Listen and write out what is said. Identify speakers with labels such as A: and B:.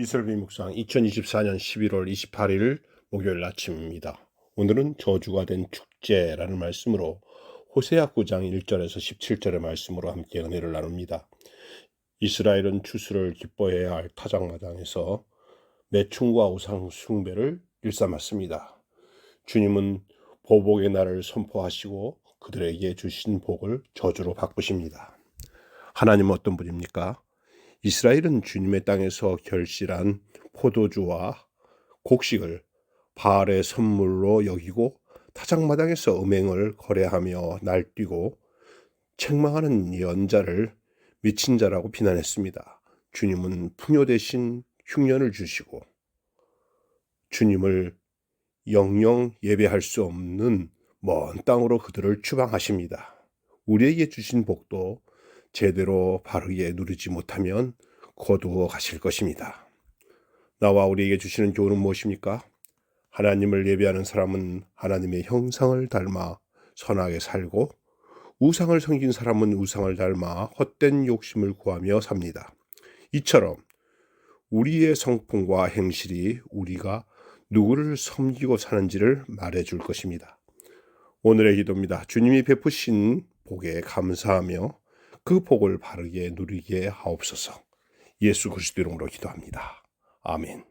A: 이슬비 묵상 2024년 11월 28일 목요일 아침입니다. 오늘은 저주가 된 축제라는 말씀으로 호세아 9장 1절에서 17절의 말씀으로 함께 은혜를 나눕니다. 이스라엘은 추수를 기뻐해야 할 타작마당에서 매충과 우상 숭배를 일삼았습니다. 주님은 보복의 날을 선포하시고 그들에게 주신 복을 저주로 바꾸십니다. 하나님 어떤 분입니까? 이스라엘은 주님의 땅에서 결실한 포도주와 곡식을 바알의 선물로 여기고 타작마당에서 음행을 거래하며 날뛰고 책망하는 연자를 미친 자라고 비난했습니다. 주님은 풍요 대신 흉년을 주시고 주님을 영영 예배할 수 없는 먼 땅으로 그들을 추방하십니다. 우리에게 주신 복도 제대로 바르게 누리지 못하면 거두어 가실 것입니다. 나와 우리에게 주시는 교훈은 무엇입니까? 하나님을 예배하는 사람은 하나님의 형상을 닮아 선하게 살고 우상을 섬긴 사람은 우상을 닮아 헛된 욕심을 구하며 삽니다. 이처럼 우리의 성품과 행실이 우리가 누구를 섬기고 사는지를 말해 줄 것입니다. 오늘의 기도입니다. 주님이 베푸신 복에 감사하며 그 복을 바르게 누리게 하옵소서. 예수 그리스도 이름으로 기도합니다. 아멘.